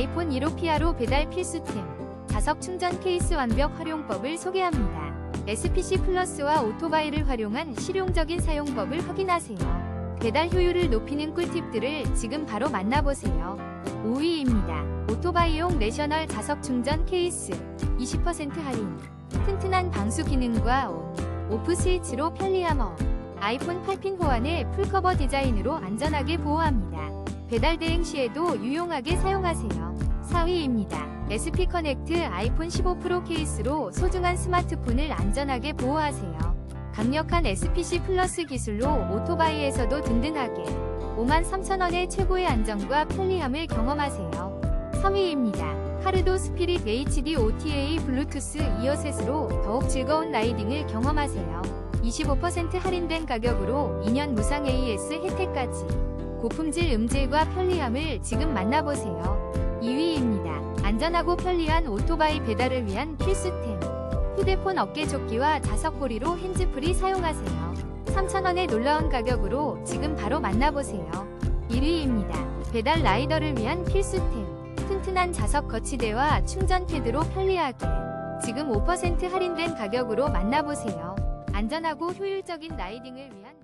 아이폰 1호 피아로 배달 필수템. 자석 충전 케이스 완벽 활용법을 소개합니다. SPC 플러스와 오토바이를 활용한 실용적인 사용법을 확인하세요. 배달 효율을 높이는 꿀팁들을 지금 바로 만나보세요. 5위입니다. 오토바이용 내셔널 자석 충전 케이스 20% 할인. 튼튼한 방수 기능과 온, 오프 스위치로 편리함 업. 아이폰 8핀 호환의 풀커버 디자인으로 안전하게 보호합니다. 배달 대행 시에도 유용하게 사용하세요. 4위입니다. SP 커넥트 아이폰 15 프로 케이스로 소중한 스마트폰을 안전하게 보호하세요. 강력한 SPC 플러스 기술로 오토바이에서도 든든하게 53,000원의 최고의 안정과 편리함을 경험하세요. 3위입니다. 카르도 스피릿 HD OTA 블루투스 이어셋으로 더욱 즐거운 라이딩을 경험하세요. 25% 할인된 가격으로 2년 무상 AS 혜택까지 고품질 음질과 편리함을 지금 만나보세요. 2위입니다. 안전하고 편리한 오토바이 배달을 위한 필수템. 휴대폰 어깨조끼와 자석고리로 핸즈프리 사용하세요. 3,000원의 놀라운 가격으로 지금 바로 만나보세요. 1위입니다. 배달 라이더를 위한 필수템. 튼튼한 자석 거치대와 충전 패드로 편리하게. 지금 5% 할인된 가격으로 만나보세요. 안전하고 효율적인 라이딩을 위한